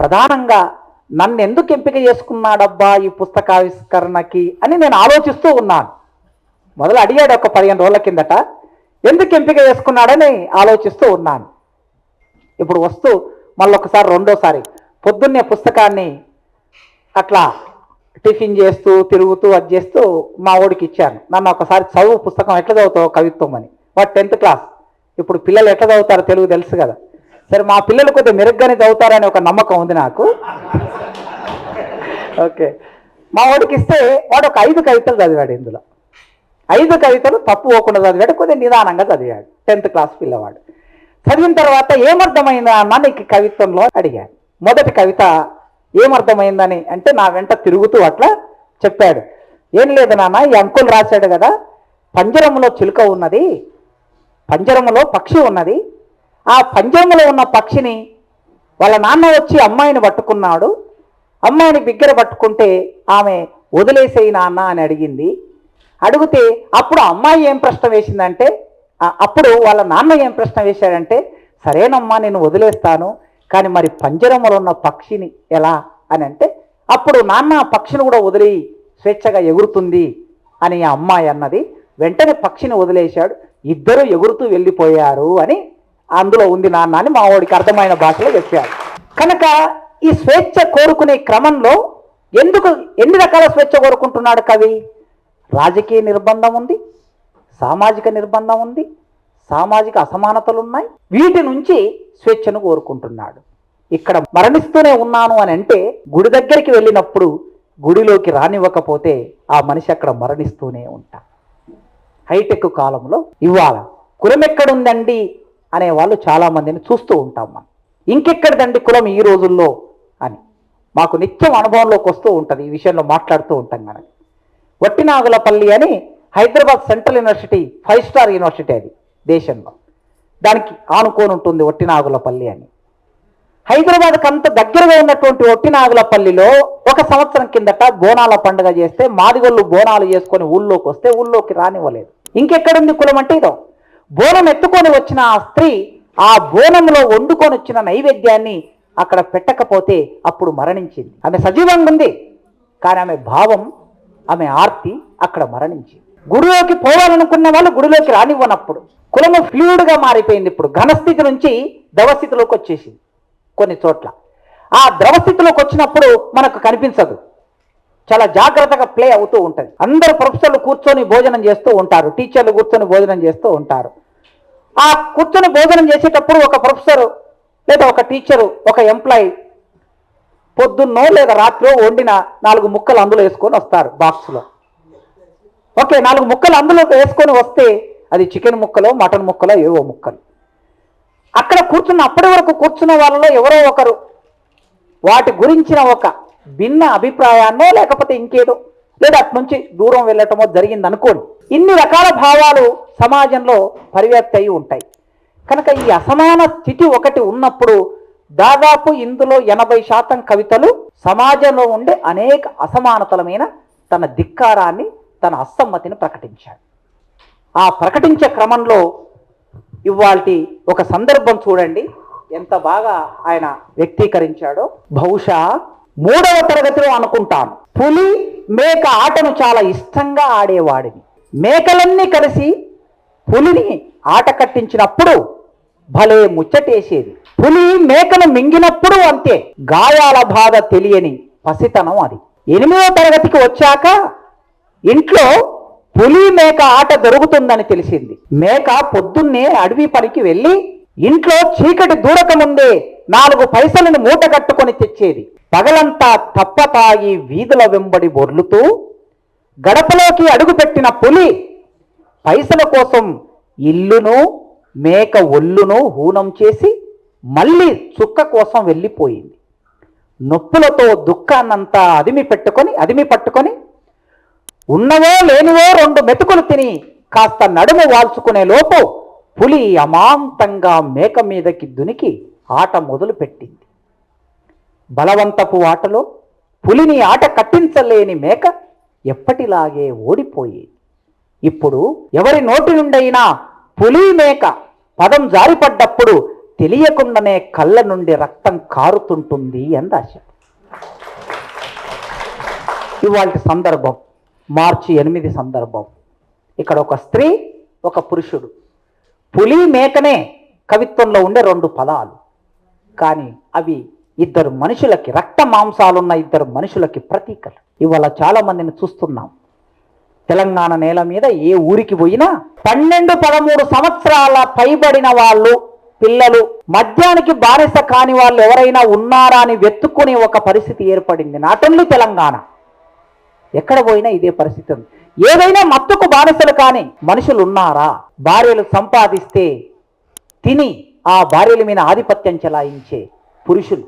ప్రధానంగా నన్ను ఎందుకు ఎంపిక చేసుకున్నాడబ్బా ఈ పుస్తకావిష్కరణకి అని నేను ఆలోచిస్తూ ఉన్నాను. మొదలు అడిగాడు ఒక పదిహేను రోజుల కిందట ఎందుకు ఎంపిక చేసుకున్నాడని ఆలోచిస్తూ ఉన్నాను. ఇప్పుడు వస్తూ మళ్ళొకసారి రెండోసారి పొద్దున్నే పుస్తకాన్ని అట్లా టిఫిన్ చేస్తూ తిరుగుతూ అది చేస్తూ మా ఓడికి ఇచ్చాను. నన్ను ఒకసారి చదువు పుస్తకం ఎట్లా చదువుతావు కవిత్వం అని. వాడు టెన్త్ క్లాస్. ఇప్పుడు పిల్లలు ఎట్లా చదువుతారో తెలుగు తెలుసు కదా. సరే మా పిల్లలు కొద్దిగా మెరుగ్గానే చదువుతారని ఒక నమ్మకం ఉంది నాకు. ఓకే. మా వాడికి ఇస్తే వాడు ఒక ఐదు కవితలు చదివాడు ఇందులో. ఐదు కవితలు తప్పు పోకుండా చదివాడు కొద్దిగా నిదానంగా చదివాడు. టెన్త్ క్లాస్ పిల్లవాడు. చదివిన తర్వాత ఏమర్థమైందా అన్న నీకు కవిత్వంలో అడిగాడు. మొదటి కవిత ఏమర్థమైందని అంటే నా వెంట తిరుగుతూ అట్లా చెప్పాడు. ఏం లేదు నాన్న ఈ అంకుల్ రాశాడు కదా పంజరంలో చిలుక ఉన్నది పంజరములో పక్షి ఉన్నది ఆ పంజంలో ఉన్న పక్షిని వాళ్ళ నాన్న వచ్చి అమ్మాయిని పట్టుకున్నాడు. అమ్మాయిని బిగ్గర పట్టుకుంటే ఆమె వదిలేసేయి నాన్న అని అడిగింది. అడిగితే అప్పుడు అమ్మాయి ఏం ప్రశ్న వేసిందంటే అప్పుడు వాళ్ళ నాన్న ఏం ప్రశ్న వేశాడంటే సరేనమ్మా నేను వదిలేస్తాను కానీ మరి పంజరంలో ఉన్న పక్షిని ఎలా? అని అంటే అప్పుడు నాన్న పక్షిని కూడా వదిలి స్వేచ్ఛగా ఎగురుతుంది అని ఆ అమ్మాయి అన్నది. వెంటనే పక్షిని వదిలేశాడు. ఇద్దరు ఎగురుతూ వెళ్ళిపోయారు అని అందులో ఉంది నాన్న అని మా వాడికి అర్థమైన భాషలో చెప్పాడు కనుక ఈ స్వేచ్ఛ కోరుకునే క్రమంలో ఎందుకు ఎన్ని రకాల స్వేచ్ఛ కోరుకుంటున్నాడు కవి? రాజకీయ నిర్బంధం ఉంది సామాజిక నిర్బంధం ఉంది సామాజిక అసమానతలు ఉన్నాయి వీటి నుంచి స్వేచ్ఛను కోరుకుంటున్నాడు. ఇక్కడ మరణిస్తూనే ఉన్నాను అని అంటే గుడి దగ్గరికి వెళ్ళినప్పుడు గుడిలోకి రానివ్వకపోతే ఆ మనిషి అక్కడ మరణిస్తూనే ఉంటా హైటెక్ కాలంలో ఇవాళ కులమెక్కడుందండి? అనే వాళ్ళు చాలామందిని చూస్తూ ఉంటాం మనం. ఇంకెక్కడిదండి కులం ఈ రోజుల్లో అని. మాకు నిత్యం అనుభవంలోకి వస్తూ ఉంటుంది ఈ విషయంలో మాట్లాడుతూ ఉంటాం కనుక. వట్టినాగులపల్లి అని Hyderabad central university five star university అది దేశంలో. దానికి ఆనుకొని ఉంటుంది వట్టినాగులపల్లి అని. హైదరాబాద్కి అంత దగ్గరగా ఉన్నటువంటి ఒట్టినాగులపల్లిలో ఒక సంవత్సరం కిందట బోనాల పండుగ చేస్తే మాదిగొళ్ళు బోనాలు చేసుకొని ఊళ్ళోకి వస్తే ఊళ్ళోకి రానివ్వలేదు. ఇంకెక్కడుంది కులం అంటే ఇదో. బోనం ఎత్తుకొని వచ్చిన ఆ స్త్రీ ఆ బోనంలో వండుకొని వచ్చిన నైవేద్యాన్ని అక్కడ పెట్టకపోతే అప్పుడు మరణించింది. ఆమె సజీవంగా ఉంది. కానీ ఆమె భావం ఆమె ఆర్తి అక్కడ మరణించింది. గుడిలోకి పోవాలనుకున్న వాళ్ళు గుడిలోకి రానివ్వనప్పుడు కులము ఫ్లూయిడ్గా మారిపోయింది ఇప్పుడు. ఘనస్థితి నుంచి ద్రవస్థితిలోకి వచ్చేసింది కొన్ని చోట్ల. ఆ ద్రవస్థితిలోకి వచ్చినప్పుడు మనకు కనిపించదు. చాలా జాగ్రత్తగా ప్లే అవుతూ ఉంటుంది. అందరు ప్రొఫెసర్లు కూర్చొని భోజనం చేస్తూ ఉంటారు. టీచర్లు కూర్చొని భోజనం చేస్తూ ఉంటారు. ఆ కూర్చొని భోజనం చేసేటప్పుడు ఒక ప్రొఫెసర్ లేదా ఒక టీచరు ఒక ఎంప్లాయీ పొద్దున్నో లేదా రాత్రో వండిన నాలుగు ముక్కలు అందులో వేసుకొని వస్తారు బాక్స్లో. ఓకే నాలుగు ముక్కలు అందులో వేసుకొని వస్తే అది చికెన్ ముక్కలో మటన్ ముక్కలో ఏవో ముక్కలు. అక్కడ కూర్చున్న అప్పటి వరకు కూర్చున్న వాళ్ళలో ఎవరో ఒకరు. వాటి గురించిన ఒక భిన్న అభిప్రాయాన్నో లేకపోతే ఇంకేదో. లేదా అటు నుంచి దూరం వెళ్ళటమో జరిగింది అనుకోండి ఇన్ని రకాల భావాలు సమాజంలో పరివ్యాప్తి అయి ఉంటాయి. కనుక ఈ అసమాన స్థితి ఒకటి ఉన్నప్పుడు దాదాపు ఇందులో ఎనభై శాతం కవితలు సమాజంలో ఉండే అనేక అసమానతలమైన తన ధిక్కారాన్ని తన అసమ్మతిని ప్రకటించాడు ఆ ప్రకటించే క్రమంలో ఇవాల్టి ఒక సందర్భం చూడండి. ఎంత బాగా ఆయన వ్యక్తీకరించాడో. బహుశా మూడవ తరగతిలో అనుకుంటాను. పులి మేక ఆటను చాలా ఇష్టంగా ఆడేవాడిని. మేకలన్నీ కలిసి పులిని ఆట కట్టించినప్పుడు భలే ముచ్చటేసేది. పులి మేకను మింగినప్పుడు అంతే. గాయాల బాధ తెలియని పసితనం అది. ఎనిమిదో తరగతికి వచ్చాక ఇంట్లో పులి మేక ఆట దొరుకుతుందని తెలిసింది. మేక పొద్దున్నే అడవి పనికి వెళ్ళి ఇంట్లో చీకటి దూరకముందే నాలుగు పైసలను మూట కట్టుకొని తెచ్చేది. పగలంతా తప్ప తాగి వీధుల వెంబడి బొర్లుతూ గడపలోకి అడుగుపెట్టిన పులి పైసల కోసం ఇల్లును మేక ఒళ్ళును హూనం చేసి మళ్ళీ చుక్క కోసం వెళ్ళిపోయింది. నొప్పులతో దుఃఖాన్నంతా అదిమి పెట్టుకొని అదిమి పట్టుకొని ఉన్నవో లేనివో రెండు మెతుకులు తిని కాస్త నడుము వాల్చుకునే లోపు పులి అమాంతంగా మేక మీదకి దునికి ఆట మొదలుపెట్టింది. బలవంతపు ఆటలో పులిని ఆట కట్టించలేని మేక ఎప్పటిలాగే ఓడిపోయేది ఇప్పుడు ఎవరి నోటి నుండైనా పులి మేక పదం జారిపడ్డప్పుడు తెలియకుండానే కళ్ళ నుండి రక్తం కారుతుంటుంది అని రాశాడు ఇవాళ సందర్భం మార్చి ఎనిమిది సందర్భం. ఇక్కడ ఒక స్త్రీ ఒక పురుషుడు. పులి మేకనే కవిత్వంలో ఉండే రెండు పదాలు. కానీ అవి ఇద్దరు మనుషులకి రక్త మాంసాలున్న ఇద్దరు మనుషులకి ప్రతీకలు. ఇవాళ చాలామందిని చూస్తున్నాం. తెలంగాణ నేల మీద ఏ ఊరికి పోయినా పన్నెండు పదమూడు సంవత్సరాల పైబడిన వాళ్ళు పిల్లలు మద్యానికి బానిస కాని వాళ్ళు ఎవరైనా ఉన్నారా అని వెతుక్కునే ఒక పరిస్థితి ఏర్పడింది నాట్ ఓన్లీ తెలంగాణ. ఎక్కడ పోయినా ఇదే పరిస్థితి ఉంది. ఏదైనా మత్తుకు బానిసలు కానీ మనుషులు ఉన్నారా? భార్యలు సంపాదిస్తే తిని ఆ భార్యల మీద ఆధిపత్యం చెలాయించే పురుషులు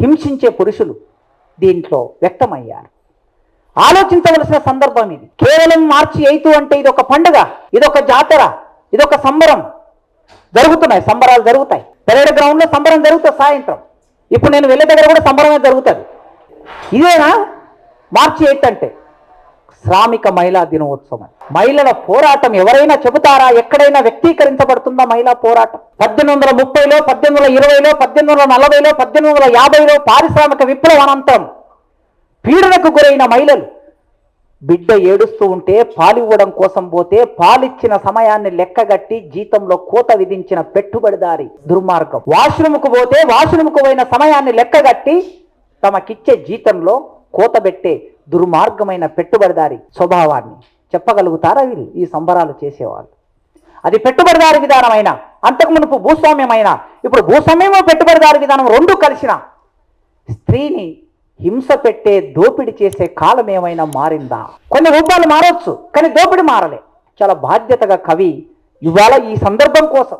హింసించే పురుషులు దీంట్లో వ్యక్తమయ్యారు. ఆలోచించవలసిన సందర్భం ఇది. కేవలం మార్చి ఎయిత్ అంటే ఇది ఒక పండుగ ఇదొక జాతర ఇదొక సంబరం జరుగుతున్నాయి సంబరాలు జరుగుతాయి. పెరేడ్ గ్రౌండ్లో సంబరం జరుగుతుంది సాయంత్రం. ఇప్పుడు నేను వెళ్ళే దగ్గర కూడా సంబరమే జరుగుతుంది. ఇదేనా? మార్చి ఎయిత్ అంటే. శ్రామిక మహిళా దినోత్సవం. మహిళల పోరాటం ఎవరైనా చెబుతారా? ఎక్కడైనా వ్యక్తీకరించబడుతుందా మహిళా పోరాటం? పద్దెనిమిది వందల ముప్పైలో పద్దెనిమిది వందల ఇరవైలో పద్దెనిమిది వందల నలభైలో పద్దెనిమిది వందల యాభైలో పారిశ్రామిక విప్లవం అనంతరం పీడనకు గురైన మహిళలు బిడ్డ ఏడుస్తూ ఉంటే పాలివ్వడం కోసం పోతే పాలిచ్చిన సమయాన్ని లెక్కగట్టి జీతంలో కోత విధించిన పెట్టుబడిదారి దుర్మార్గం. వాష్రూమ్కు పోతే వాష్రూమ్కు పోయిన సమయాన్ని లెక్కగట్టి తమకిచ్చే జీతంలో కోత పెట్టే దుర్మార్గమైన పెట్టుబడిదారి స్వభావాన్ని చెప్పగలుగుతారా వీళ్ళు? ఈ సంబరాలు చేసేవాళ్ళు. అది పెట్టుబడిదారి విధానమైన అంతకు మునుపు భూస్వామ్యమైన ఇప్పుడు భూస్వామ్యము పెట్టుబడిదారి విధానం రెండు కలిసిన స్త్రీని హింస పెట్టే దోపిడి చేసే కాలం ఏమైనా మారిందా? కొన్ని రూపాలు మారవచ్చు కానీ దోపిడి మారలే. చాలా బాధ్యతగా కవి ఇవాళ ఈ సందర్భం కోసం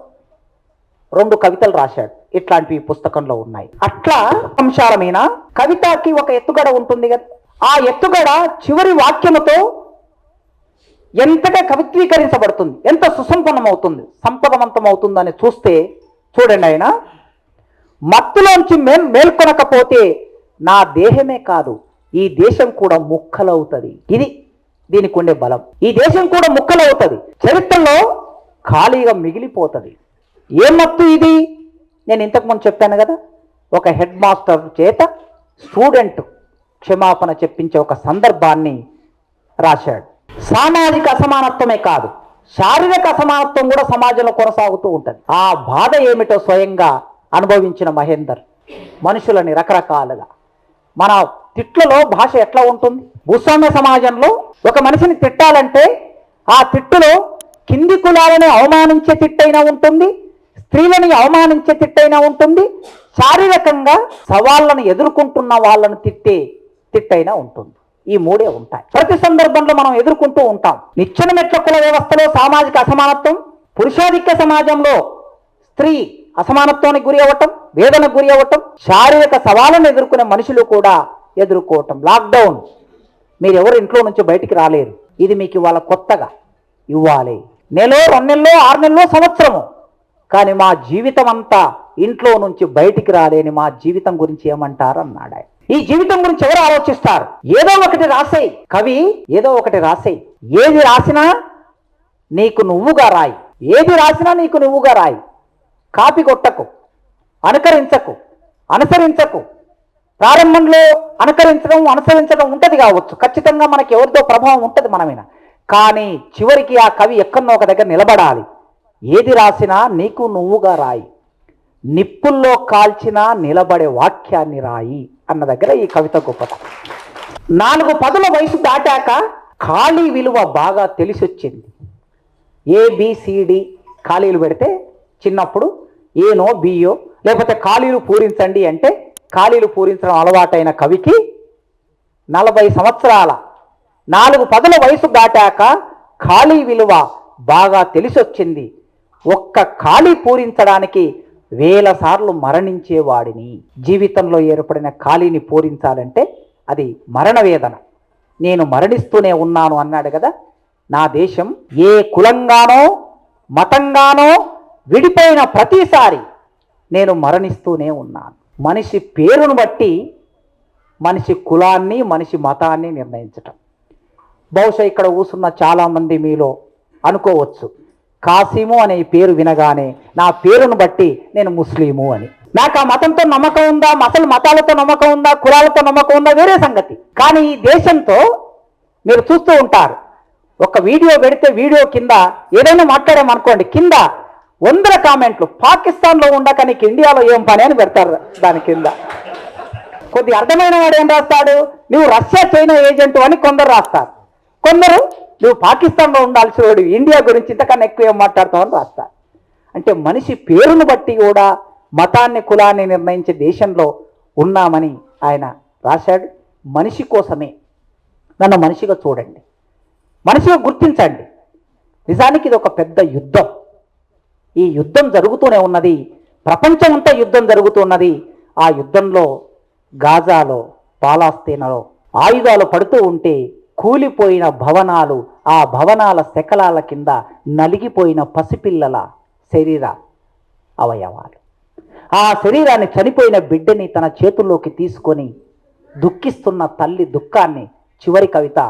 రెండు కవితలు రాశాడు. ఇట్లాంటివి పుస్తకంలో ఉన్నాయి. అట్లా అంశాల మీద కవితకి ఒక ఎత్తుగడ ఉంటుంది కదా. ఆ ఎత్తుగడ చివరి వాక్యముతో ఎంతగా కవిత్వీకరించబడుతుంది ఎంత సుసంపన్నమవుతుంది సంపదవంతమవుతుందని చూస్తే చూడండి ఆయన మత్తులోంచి మేం మేల్కొనకపోతే నా దేహమే కాదు ఈ దేశం కూడా ముక్కలవుతుంది. ఇది దీనికి ఉండే బలం. ఈ దేశం కూడా ముక్కలవుతుంది. చరిత్రలో ఖాళీగా మిగిలిపోతుంది. ఏ మత్తు ఇది? నేను ఇంతకుముందు చెప్పాను కదా ఒక హెడ్ మాస్టర్ చేత స్టూడెంట్ క్షమాపణ చెప్పించే ఒక సందర్భాన్ని రాశాడు. సామాజిక అసమానత్వమే కాదు శారీరక అసమానత్వం కూడా సమాజంలో కొనసాగుతూ ఉంటుంది. ఆ బాధ ఏమిటో స్వయంగా అనుభవించిన మహేందర్ మనుషులని రకరకాలుగా. మన తిట్లలో భాష ఎట్లా ఉంటుంది? భూస్వామ్య సమాజంలో ఒక మనిషిని తిట్టాలంటే ఆ తిట్టులో కింది కులాలను అవమానించే తిట్టైనా ఉంటుంది స్త్రీలని అవమానించే తిట్టైనా ఉంటుంది. శారీరకంగా సవాళ్ళను ఎదుర్కొంటున్న వాళ్ళను తిట్టే తిట్టైనా ఉంటుంది. ఈ మూడే ఉంటాయి. ప్రతి సందర్భంలో మనం ఎదుర్కొంటూ ఉంటాం. నిచ్చెన మెట్ల కుల వ్యవస్థలో సామాజిక అసమానత్వం పురుషాధిక్య సమాజంలో స్త్రీ అసమానత్వానికి గురి అవ్వటం వేదనకు గురి అవ్వటం శారీరక సవాళ్ళను ఎదుర్కొనే మనుషులు కూడా ఎదుర్కోవటం. లాక్డౌన్. మీరు ఎవరు ఇంట్లో నుంచి బయటికి రాలేరు. ఇది మీకు ఇవాళ కొత్తగా ఇవ్వాలి. నెలో రెండు నెలలో ఆరు నెలలో సంవత్సరము. కానీ మా జీవితం అంతా ఇంట్లో నుంచి బయటికి రాలేని మా జీవితం గురించి ఏమంటారు? అన్నాడు ఆయన. ఈ జీవితం గురించి ఎవరు ఆలోచిస్తారు? ఏదో ఒకటి రాసేయి. కవి ఏదో ఒకటి రాసేయి. ఏది రాసినా నీకు నువ్వుగా రాయి. ఏది రాసినా నీకు నువ్వుగా రాయి. కాపీ కొట్టకు. అనుకరించకు. అనుసరించకు. ప్రారంభంలో అనుకరించడం అనుసరించడం ఉంటుంది కావచ్చు. ఖచ్చితంగా మనకి ఎవరితో ప్రభావం ఉంటుంది మనమైన కానీ చివరికి ఆ కవి ఎక్కడో ఒక దగ్గర నిలబడాలి. ఏది రాసినా నీకు నువ్వుగా రాయి. నిప్పుల్లో కాల్చిన నిలబడే వాక్యాన్ని రాయి. అన్న దగ్గర ఈ కవిత గొప్పత. నాలుగు పదుల వయసు దాటాక ఖాళీ విలువ బాగా తెలిసొచ్చింది. ఏబిసిడి ఖాళీలు పెడితే చిన్నప్పుడు ఏనో బియో లేకపోతే ఖాళీలు పూరించండి అంటే ఖాళీలు పూరించడం అలవాటైన కవికి నలభై సంవత్సరాల నాలుగు పదుల వయసు దాటాక ఖాళీ విలువ బాగా తెలిసొచ్చింది. ఒక్క ఖాళీ పూరించడానికి వేల సార్లు మరణించేవాడిని. జీవితంలో ఏర్పడిన ఖాళీని పూరించాలంటే అది మరణ వేదన. నేను మరణిస్తూనే ఉన్నాను అన్నాడు కదా. నా దేశం ఏ కులంగానో మతంగానో విడిపోయిన ప్రతిసారి నేను మరణిస్తూనే ఉన్నాను. మనిషి పేరును బట్టి మనిషి కులాన్ని మనిషి మతాన్ని నిర్ణయించటం. బహుశా ఇక్కడ కూసున్న చాలామంది మీలో అనుకోవచ్చు. కాసిము అనే పేరు వినగానే నా పేరును బట్టి నేను ముస్లిము అని. నాకు ఆ మతంతో నమ్మకం ఉందా? అసలు మతాలతో నమ్మకం ఉందా? కులాలతో నమ్మకం ఉందా? వేరే సంగతి. కానీ ఈ దేశంతో మీరు చూస్తూ ఉంటారు. ఒక వీడియో పెడితే వీడియో కింద ఏదైనా మాట్లాడామనుకోండి కింద వందల కామెంట్లు పాకిస్తాన్లో ఉండక నీకు ఇండియాలో ఏం పని అని పెడతారు దాని కింద. కొద్ది అర్థమైన వాడు ఏం రాస్తాడు? నువ్వు రష్యా చైనా ఏజెంట్ అని కొందరు రాస్తారు. కొందరు నువ్వు పాకిస్తాన్లో ఉండాల్సిన వాడు ఇండియా గురించి ఇంతకన్నా ఎక్కువ ఏం మాట్లాడతావు రాస్తా. అంటే మనిషి పేరును బట్టి కూడా మతాన్ని కులాన్ని నిర్ణయించే దేశంలో ఉన్నామని ఆయన రాశాడు. మనిషి కోసమే. నన్ను మనిషిగా చూడండి. మనిషిగా గుర్తించండి. నిజానికి ఇది ఒక పెద్ద యుద్ధం. ఈ యుద్ధం జరుగుతూనే ఉన్నది. ప్రపంచమంతా యుద్ధం జరుగుతున్నది. ఆ యుద్ధంలో గాజాలో పాలాస్తీనలో ఆయుధాలు పడుతూ ఉంటే కూలిపోయిన భవనాలు ఆ భవనాల శకలాల కింద నలిగిపోయిన పసిపిల్లల శరీర అవయవాలు. ఆ శరీరాన్ని చనిపోయిన బిడ్డని తన చేతుల్లోకి తీసుకొని దుఃఖిస్తున్న తల్లి దుఃఖాన్ని చివరి కవిత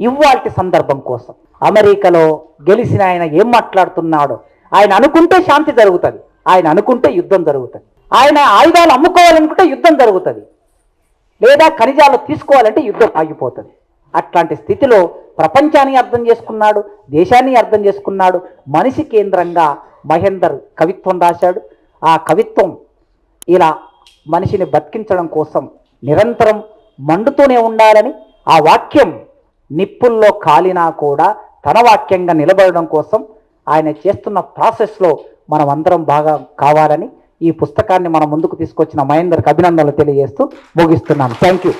ఇవాల్టి సందర్భం కోసం. అమెరికాలో గెలిచిన ఆయన ఏం మాట్లాడుతున్నాడో ఆయన అనుకుంటే శాంతి జరుగుతుంది ఆయన అనుకుంటే యుద్ధం జరుగుతుంది ఆయన ఆయుధాలు అమ్ముకోవాలనుకుంటే యుద్ధం జరుగుతుంది. లేదా ఖనిజాలు తీసుకోవాలంటే యుద్ధం ఆగిపోతుంది. అట్లాంటి స్థితిలో ప్రపంచాన్ని అర్థం చేసుకున్నాడు దేశాన్ని అర్థం చేసుకున్నాడు మనిషి కేంద్రంగా మహేందర్ కవిత్వం రాశాడు. ఆ కవిత్వం ఇలా మనిషిని బతికించడం కోసం నిరంతరం మండుతూనే ఉండాలని ఆ వాక్యం నిప్పుల్లో కాలినా కూడా తన వాక్యంగా నిలబడడం కోసం ఆయన చేస్తున్న ప్రాసెస్లో మనం అందరం బాగా కావాలని ఈ పుస్తకాన్ని మన ముందుకు తీసుకొచ్చిన మహేందర్కి అభినందనలు తెలియజేస్తూ ముగిస్తున్నాను థ్యాంక్ యూ